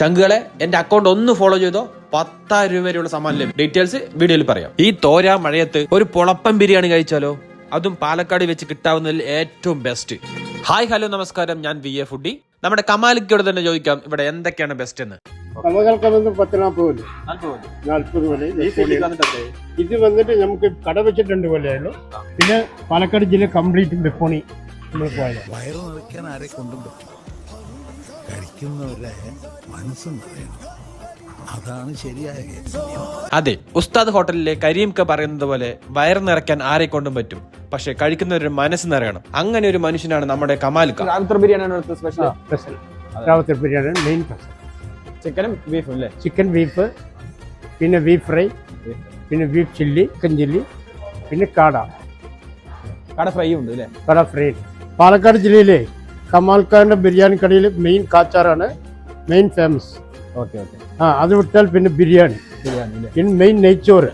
ചങ്കുകളെ എന്റെ അക്കൗണ്ട് ഒന്ന് ഫോളോ ചെയ്തോ? പത്താം രൂപ വരെയുള്ള സമ്മാനം ലഭിക്കും ഡീറ്റെയിൽസ് വീഡിയോയിൽ പറയാം. ഈ തോര മഴയത്ത് ഒരു പൊളപ്പം ബിരിയാണി കഴിച്ചാലോ? അതും പാലക്കാട് വെച്ച് കിട്ടാവുന്നതിൽ ഏറ്റവും ബെസ്റ്റ് ഹായ് ഹലോ നമസ്കാരം. ഞാൻ വി എ ഫുഡി. നമ്മുടെ കമാലിക്കോട് തന്നെ ചോദിക്കാം ഇവിടെ എന്തൊക്കെയാണ് ബെസ്റ്റ് എന്ന്? ഇത് വന്നിട്ട് നമുക്ക് കട വെച്ചിട്ടുണ്ട് പോലെ പിന്നെ പാലക്കാട് ജില്ല കംപ്ലീറ്റ് ബെപ്പോണി നമ്മൾ പോയത്. വയറ് നിറയ്ക്കാൻ ആരെ കൊണ്ടും പറ്റും മനസ്സ് നിറയണം. അതാണ് ശരിയായ അതെ ഉസ്താദ് ഹോട്ടലിലെ കരീം ക പറയുന്നത് പോലെ വയറ് നിറയ്ക്കാൻ ആരെ കൊണ്ടും പറ്റും. പക്ഷെ കഴിക്കുന്നവരുടെ മനസ്സ് നിറയണം. അങ്ങനെ ഒരു മനുഷ്യനാണ് നമ്മുടെ ബിരിയാണിയാണ് ഇവിടുത്തെ സ്പെഷ്യൽ ബിരിയാണി മെയിൻ സ്പെഷ്യൽ ചിക്കനും ബീഫും അല്ലേ? ചിക്കൻ ബീഫ് പിന്നെ ബീഫ് ഫ്രൈ പിന്നെ ബീഫ് ചില്ലി ചിക്കൻ ചില്ലി പിന്നെ കാട. കാട ഫ്രൈ ഉണ്ട് അല്ലേ? കട ഫ്രൈ പാലക്കാട് ജില്ലയിലെ കമാൽക്കാരന്റെ ബിരിയാണി കടയിൽ മെയിൻ കാച്ചാറാണ് മെയിൻ ഫേമസ് ഓക്കെ ഓക്കെ. ആ അത് വിട്ടാൽ പിന്നെ ബിരിയാണി. ബിരിയാണി പിന്നെ മെയിൻ നെയ്ച്ചോറ്.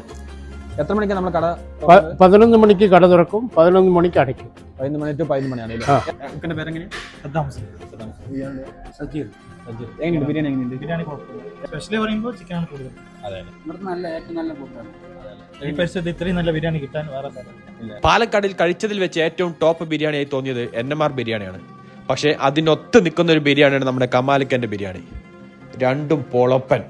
എത്ര മണിക്ക് നമ്മൾ കട പതിനൊന്ന് മണിക്ക് കട തുറക്കും പതിനൊന്ന് മണിക്ക് അടയ്ക്കും. പതിനൊന്ന് മണി ടു പതിനൊന്ന് മണിയാണ് ആ. സജീർ പേരെങ്ങനെയാ? എങ്ങനെയുണ്ട്? ബിരിയാണി എങ്ങനെയുണ്ട്? ബിരിയാണി സ്പെഷ്യലി പറയുമ്പോൾ ചിക്കൻ ആണ് കൂടുതൽ. ഇവിടുത്തെ നല്ല ഏറ്റവും നല്ല ഫുഡാണ് ഈ പരിസരത്ത് ഇത്രയും നല്ല ബിരിയാണി കിട്ടാൻ വേറെ പാലക്കാടിൽ കഴിച്ചതിൽ വെച്ച് ഏറ്റവും ടോപ്പ് ബിരിയാണിയായി തോന്നിയത് എൻ എം ആർ ബിരിയാണിയാണ്. പക്ഷേ അതിനൊത്ത് നിൽക്കുന്ന ഒരു ബിരിയാണിയാണ് നമ്മുടെ കമാലിക്കന്റെ ബിരിയാണി. രണ്ടും പൊളപ്പൻ.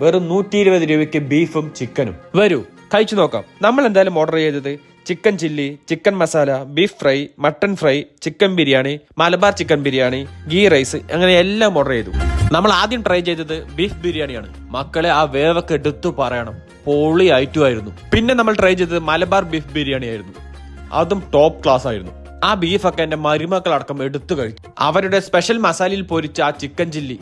വെറും നൂറ്റി ഇരുപത് രൂപയ്ക്ക് ബീഫും ചിക്കനും. വരൂ കഴിച്ചു നോക്കാം. നമ്മൾ എന്തായാലും ഓർഡർ ചെയ്തത്? Chicken chilli chicken masala beef fry mutton fry chicken biryani Malabar chicken biryani ghee rice അങ്ങനെ എല്ലാം ഓർഡർ ചെയ്തു. നമ്മൾ ആദ്യം ട്രൈ ചെയ്തത് ബീഫ് ബിരിയാണിയാണ്. മക്കളെ ആ വേവൊക്കെ എടുത്തു പറയണം. പൊളി ആയിരുന്നു. പിന്നെ നമ്മൾ ട്രൈ ചെയ്തത് മലബാർ ബീഫ് ബിരിയാണി ആയിരുന്നു അതും ടോപ്പ് ക്ലാസ് ആയിരുന്നു. ആ ബീഫൊക്കെ എന്റെ മരുമക്കളടക്കം എടുത്തു കഴിച്ചു. അവരുടെ സ്പെഷ്യൽ മസാലയിൽ പൊരിച്ച ആ ചിക്കൻ ചില്ലി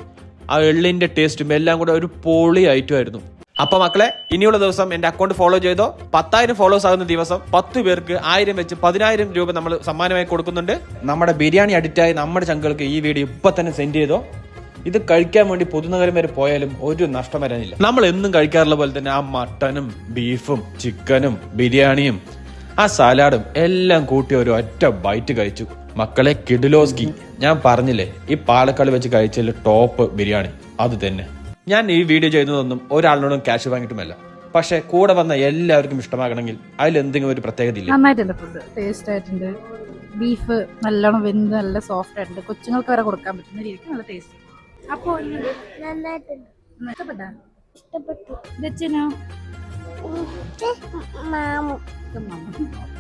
ആ എള്ളിന്റെ ടേസ്റ്റും എല്ലാം കൂടെ ഒരു പൊളി ആയിരുന്നു അപ്പൊ മക്കളെ ഇനിയുള്ള ദിവസം എന്റെ അക്കൗണ്ട് ഫോളോ ചെയ്തോ? പത്തായിരം ഫോളോസ് ആകുന്ന ദിവസം പത്ത് പേർക്ക് ആയിരം വെച്ച് പതിനായിരം രൂപ നമ്മൾ സമ്മാനമായി കൊടുക്കുന്നുണ്ട്. നമ്മുടെ ബിരിയാണി അഡിക്റ്റായി നമ്മുടെ ചങ്കുകൾക്ക് ഈ വീഡിയോ ഇപ്പൊ തന്നെ സെൻഡ് ചെയ്തോ? ഇത് കഴിക്കാൻ വേണ്ടി പൊതുനഗരം വരെ പോയാലും ഒരു നഷ്ടം വരാനില്ല. നമ്മൾ എന്നും കഴിക്കാറുള്ള പോലെ തന്നെ ആ മട്ടനും ബീഫും ചിക്കനും ബിരിയാണിയും ആ സലാഡും എല്ലാം കൂട്ടി ഒരു ഒറ്റ ബൈറ്റ് കഴിച്ചു. മക്കളെ കിഡിലോസ്കി ഞാൻ പറഞ്ഞില്ലേ ഈ പാലക്കാട് വെച്ച് കഴിച്ചതിൽ ടോപ്പ് ബിരിയാണി. അത് തന്നെ. ഞാൻ ഈ വീഡിയോ ചെയ്യുന്നതൊന്നും ഒരാളിനോടും ക്യാഷ് വാങ്ങിയിട്ടുമല്ല പക്ഷെ കൂടെ വന്ന എല്ലാവർക്കും ഇഷ്ടമാകണമെങ്കിൽ അതിൽ എന്തെങ്കിലും ഒരു പ്രത്യേകത ഇല്ല? നന്നായിട്ടുണ്ട് ഫുഡ് ടേസ്റ്റ് ആയിട്ടുണ്ട്. ബീഫ് നല്ലോണം വെന്ത് നല്ല സോഫ്റ്റ് ആയിട്ടുണ്ട്. കൊച്ചുങ്ങൾക്ക് വരെ കൊടുക്കാൻ പറ്റുന്ന രീതിക്ക് നല്ല ടേസ്റ്റ് അപ്പോൾ നന്നായിട്ടുണ്ട്. ഇഷ്ടപ്പെട്ടാ? ഇഷ്ടപ്പെട്ടു. മാമു.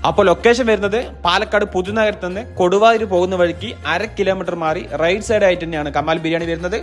അപ്പോൾ ലൊക്കേഷൻ വരുന്നത് പാലക്കാട് പുതുനഗരത്ത് നിന്ന് കൊടുവായൂർ പോകുന്ന വഴിക്ക് അര കിലോമീറ്റർ മാറി റൈറ്റ് സൈഡ് ആയിട്ട് തന്നെയാണ് കമാൽ ബിരിയാണി വരുന്നത്.